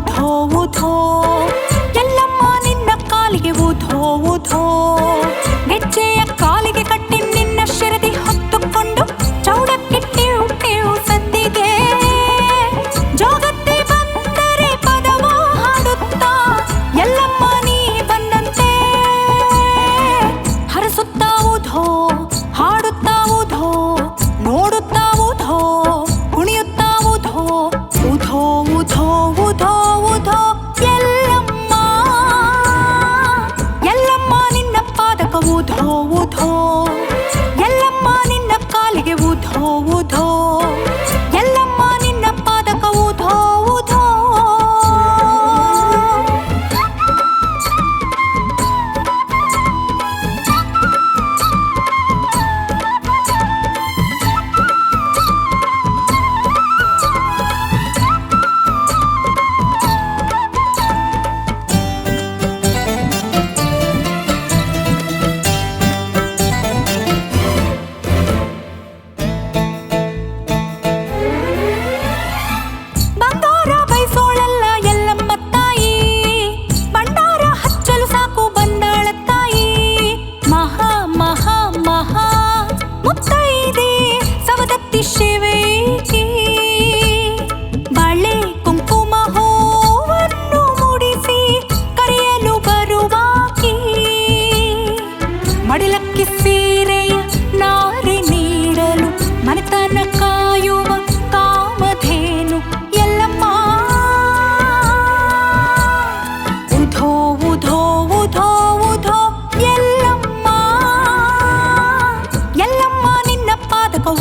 头无。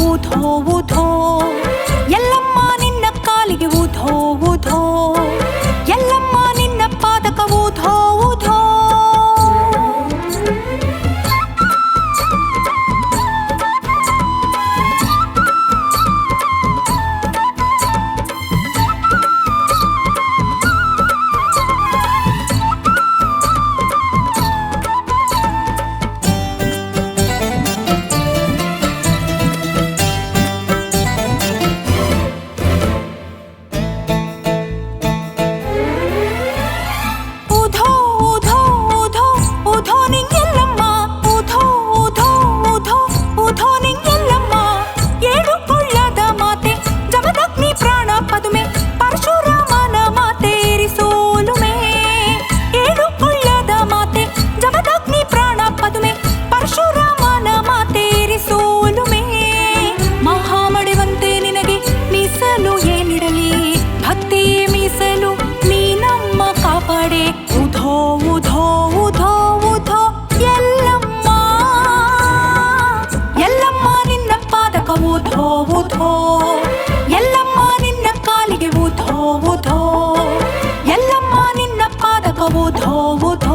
ಊಧೋ ಊಧೋ ಎಲ್ಲಮ್ಮ ನಿನ್ನ ಕಾಲಿಗೆ ಊಧೋ ಊಧೋ ಧೋವು ಧೋ ಎಲ್ಲಮ್ಮ ನಿನ್ನ ಪಾದಕವು ಧೋವು ಧೋ